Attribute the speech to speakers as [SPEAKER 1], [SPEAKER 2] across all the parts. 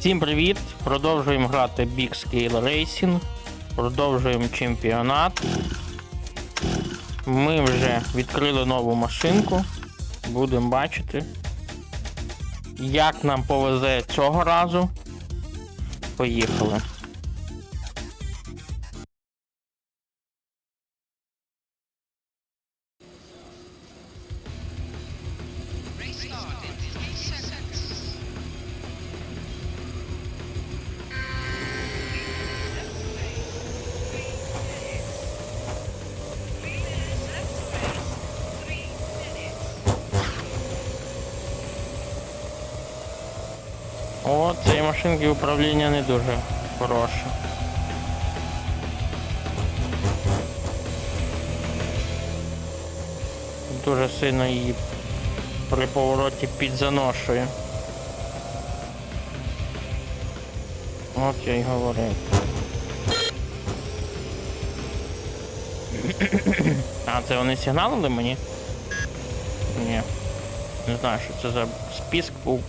[SPEAKER 1] Всім привіт! Продовжуємо грати Big Scale Racing. Продовжуємо чемпіонат. Ми вже відкрили нову машинку. Будемо бачити, як нам повезе цього разу. Поїхали. О, цієї машинки управління не дуже хороше. Дуже сильно її при повороті підзаношує. От я й говорив. А, це вони сигналили мені? Ні. Не знаю, що це за списк був.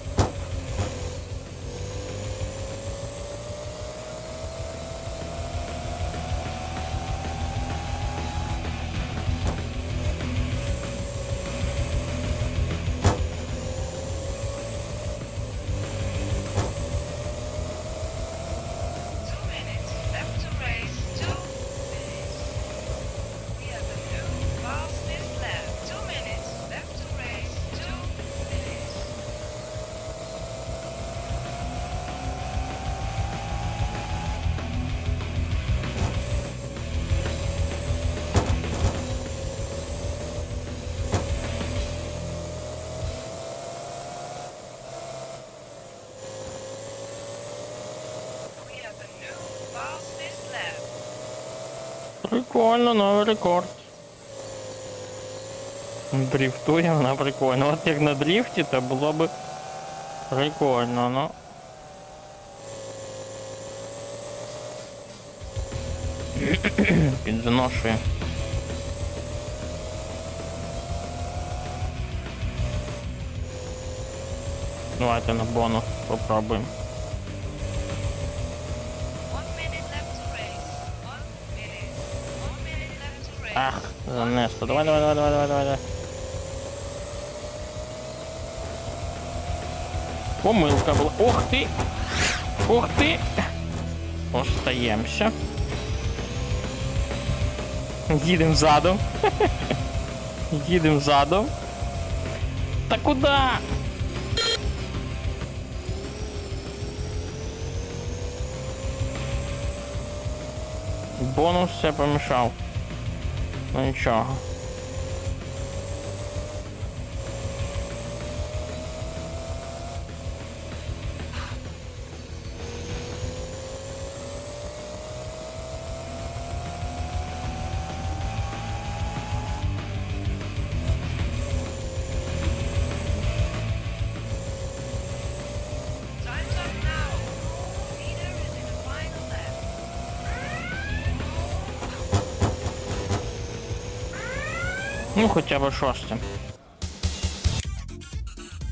[SPEAKER 1] Прикольно, новий рекорд. Дрифтує вона прикольно. От як на дрифті, то було б прикольно, ну. Підзаношує. Давайте на бонус попробуємо. Занесло. Давай, давай, давай, давай, давай, давай. давай. Помилка була. Ух ти! Ух ти! Остаємося. Їдемо задом. Їдемо задом. Та куди? Бонус все помішав. Ну нічого. Ну, хоча б шостим.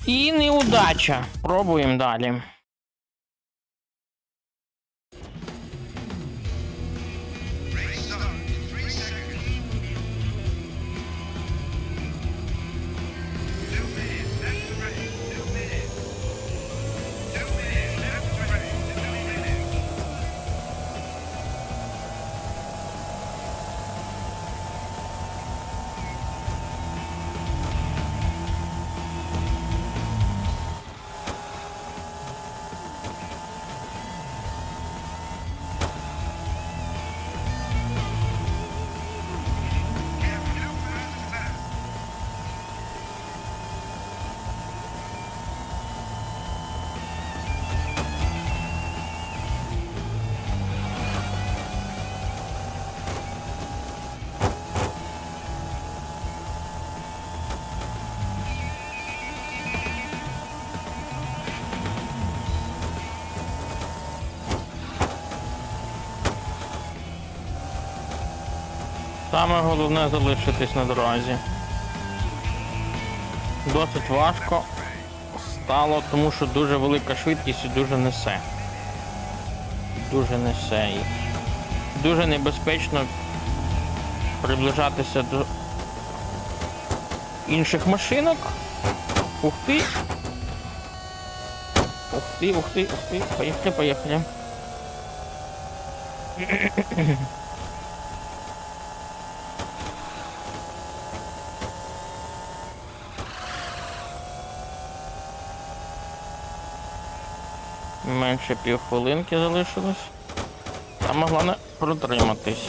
[SPEAKER 1] І неудача. Пробуємо далі. Саме головне залишитись на дорозі. Досить важко стало, тому що дуже велика швидкість і дуже несе. Дуже несе. І дуже небезпечно приближатися до інших машинок. Ух ти! Ух ти, ух ти, ух ти. Поїхали, поїхали. Менше півхвилинки залишилось. Саме головне протриматись.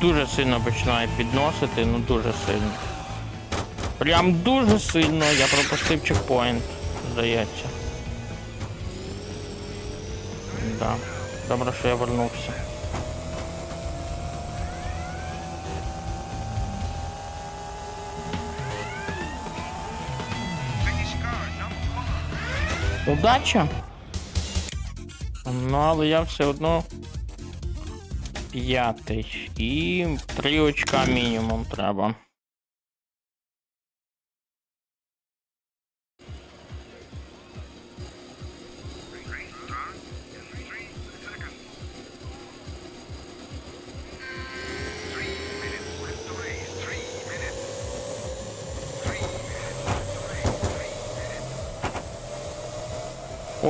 [SPEAKER 1] Дуже сильно починає підносити, ну дуже сильно. Прям дуже сильно я пропустив чекпоінт, здається. Да. Добре, що я вернувся. Удача! Ну, але я все одно п'ятий. І три очка мінімум треба.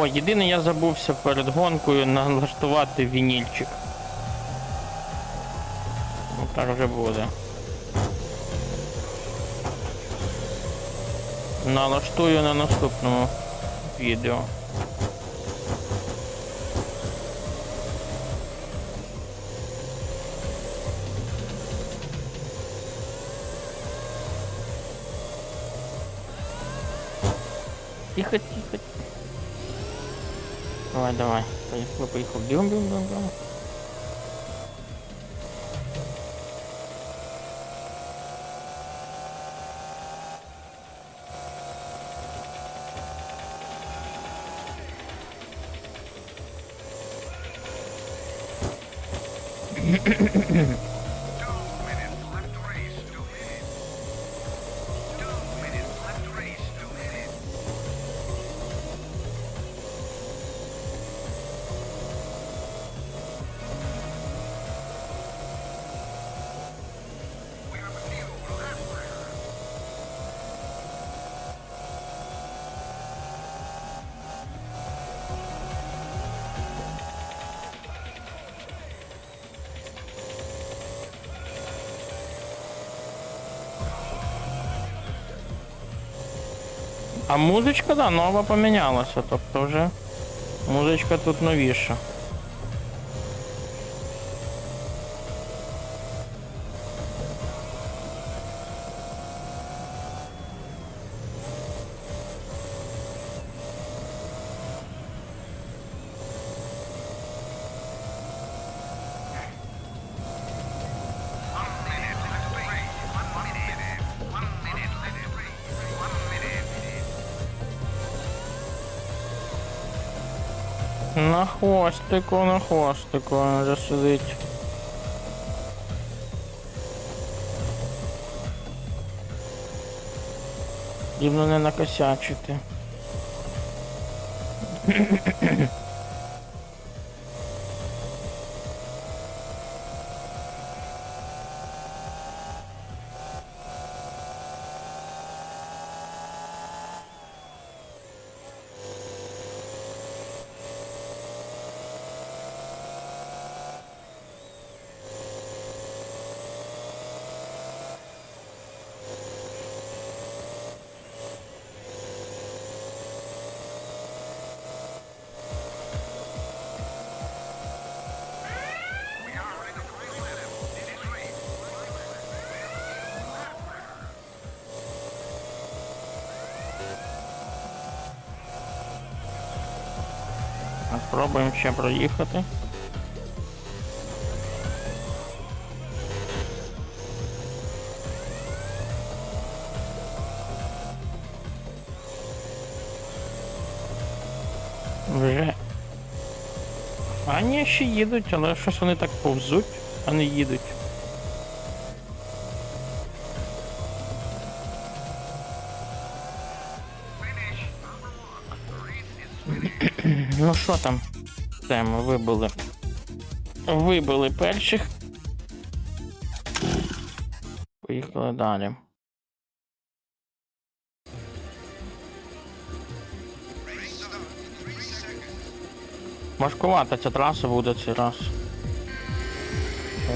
[SPEAKER 1] О, єдине я забувся перед гонкою налаштувати вінільчик. Ну так вже буде. Налаштую на наступному відео. Тихо, тихо. Давай, давай. Поїхали, поїхали. Бігом, бігом, бігом, бігом.
[SPEAKER 2] Two
[SPEAKER 1] А музичка, да, нова помінялася, тобто вже музичка тут новіша. На хвостику, на хвостику він вже сидить. Дівно не накосячити. Спробуємо ще проїхати. Вже. А ні, ще їдуть, але щось вони так повзуть, а не їдуть. Ну що там? Це ми вибили. Вибили перших. Поїхали далі. Важкувата ця траса буде цей раз.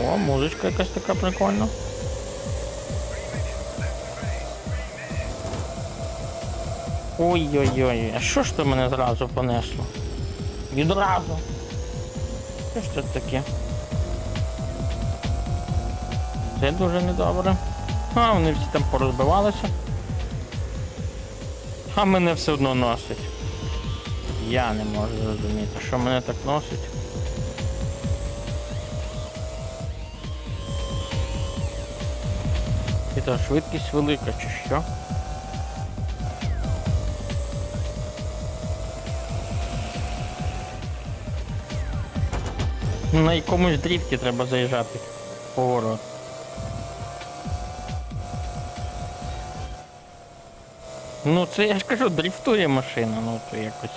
[SPEAKER 1] О, музичка якась така прикольна. Ой-ой-ой, а що ж то мене зразу понесло? Відразу. Що ж це таке? Це дуже недобре. А, вони всі там порозбивалися. А мене все одно носить. Я не можу зрозуміти, що мене так носить. І та швидкість велика чи що? На якомусь дріфті треба заїжджати. Поворот. Ну це я ж кажу, дріфтує машина, ну то якось.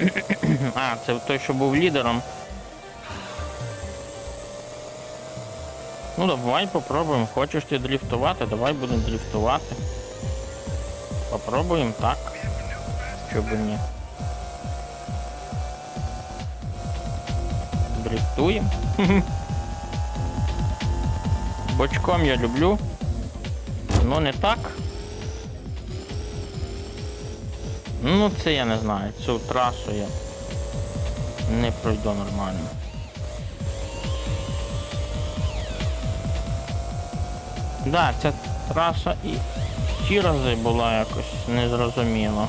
[SPEAKER 1] А, це той, що був лідером. Ну давай попробуємо. Хочеш ти дріфтувати, давай будемо дріфтувати. Попробуємо так. Чого б ні. Дріфтуємо. Бочком я люблю. Ну не так. Ну це я не знаю. Цю трасу я не пройду нормально. Да, ця траса і ті рази була якось незрозуміла.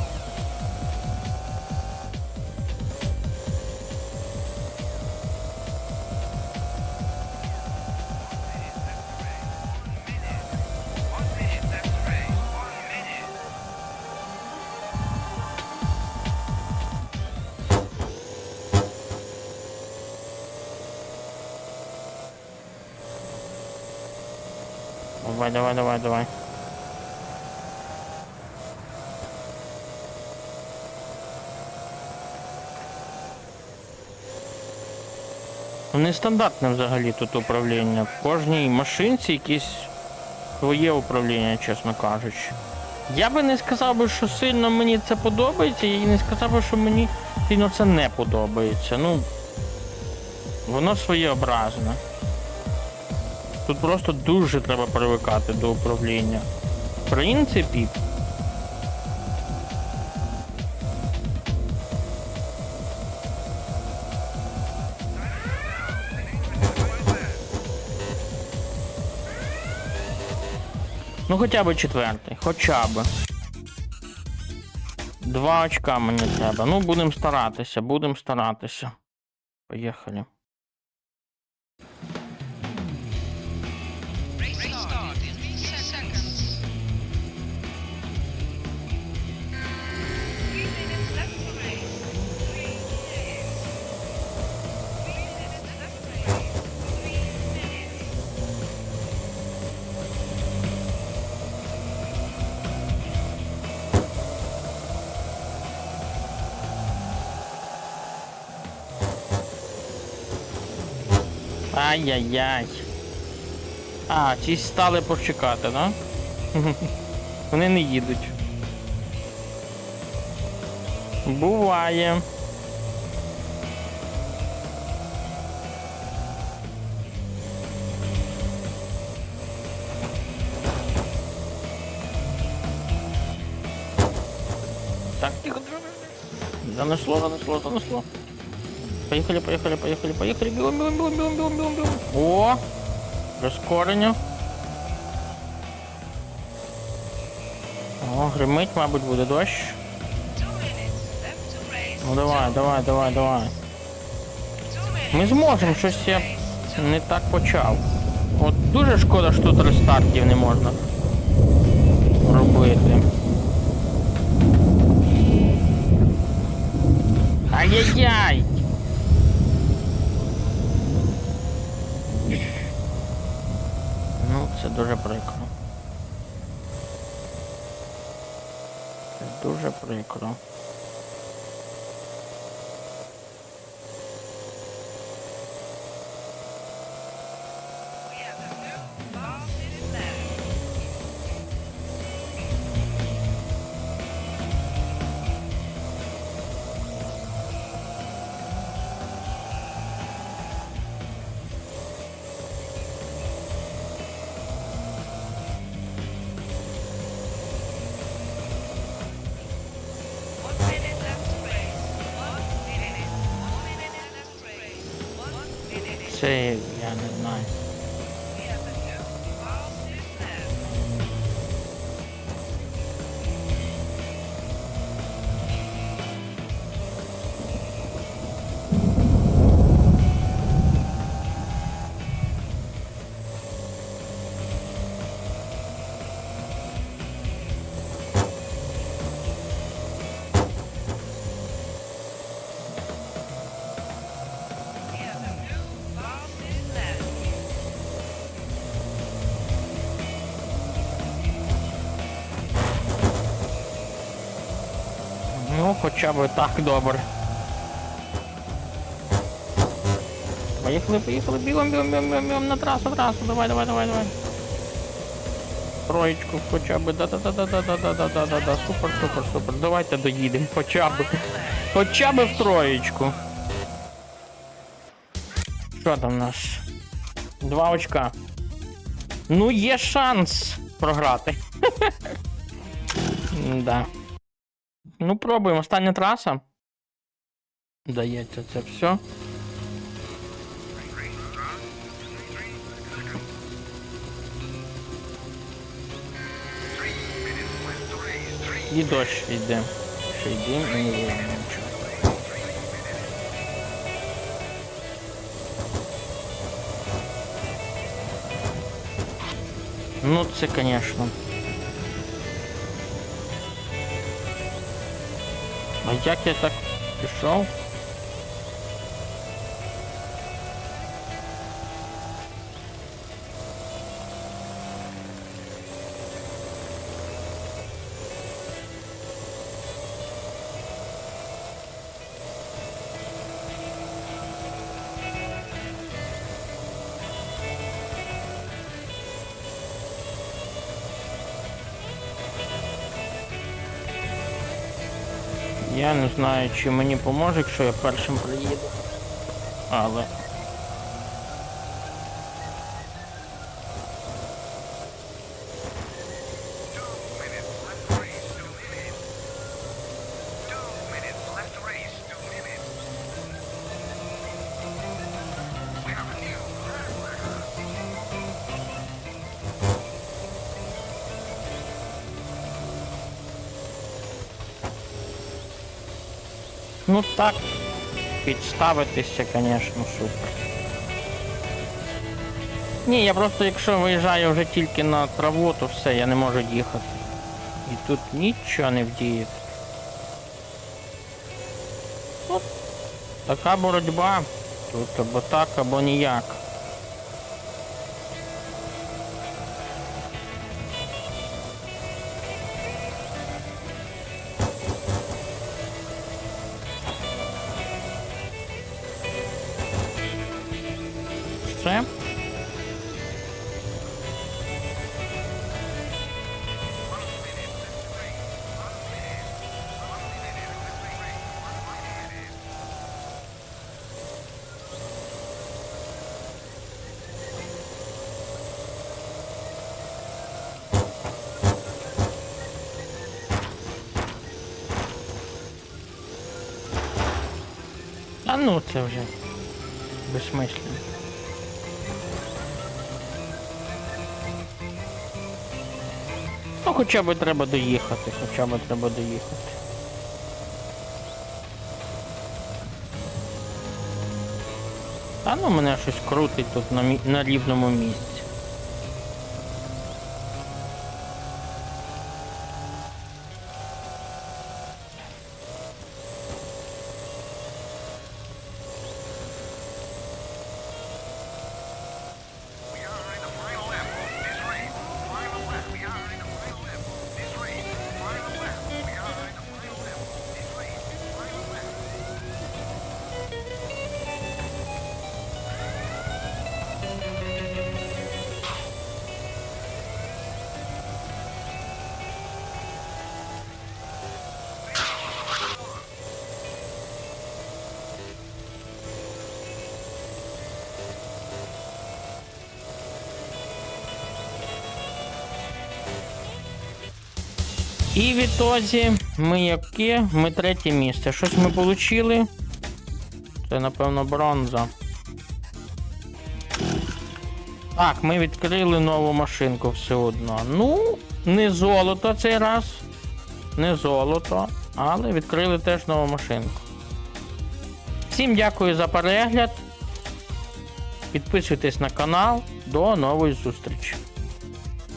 [SPEAKER 1] Давай, давай, давай, давай. Нестандартне взагалі тут управління. В кожній машинці якесь своє управління, чесно кажучи. Я би не сказав би, що сильно мені це подобається, і не сказав би, що мені сильно це не подобається. Ну, воно своєобразне. Тут просто дуже треба привикати до управління. В принципі. Ну хоча б четвертий, хоча б. Два очка мені треба. Ну, будемо старатися, будемо старатися. Поїхали. Ай-яй-яй. А, ці стали почекати, да? Вони не їдуть. Буває. Так, тихо. Занесло, занесло, занесло. Поїхали, поїхали, поїхали, поїхали. Бігом, бігом, бігом, бігом, бігом, бігом, бігом. О! Прискорення. О, гримить, мабуть, буде дощ. Ну давай, давай, давай, давай. Ми зможемо, щось я не так почав. От дуже шкода, що тут рестартів не можна робити. Ай-яй-яй! це дуже прикро. Це
[SPEAKER 3] дуже прикро.
[SPEAKER 1] 2009. Хоча б так добре. Поїхали, поїхали, бігом, бігом, бігом, бігом, бігом на трасу, трасу, давай, давай, давай, давай. Троєчку хоча б, да-да-да-да-да-да-да-да-да-да, супер, супер, супер. Давайте доїдемо, хоча б. Хоча б в троєчку. Що там у нас? Два очка. Ну, є шанс програти. Да. Ну, пробуємо. Остання траса. Дається це все. І дощ йде. Ще йдемо і не видно нічого. Ну, це, звісно. А як я так пішов? Я не знаю, чи мені поможе, якщо я першим приїду. Але. Ну так. Підставитися, звісно, супер. Ні, я просто якщо виїжджаю вже тільки на траву, то все, я не можу їхати. І тут нічого не вдіє. От така боротьба. Тут або так, або ніяк. А ну це вже безсмислено. Ну хоча б треба доїхати, хоча б треба доїхати. Та ну мене щось крутить тут на, мі- на рівному місці. І в ітозі ми яке? Ми третє місце. Щось ми отримали. Це, напевно, бронза. Так, ми відкрили нову машинку все одно. Ну, не золото цей раз. Не золото, але відкрили теж нову машинку. Всім дякую за перегляд. Підписуйтесь на канал. До нової зустрічі.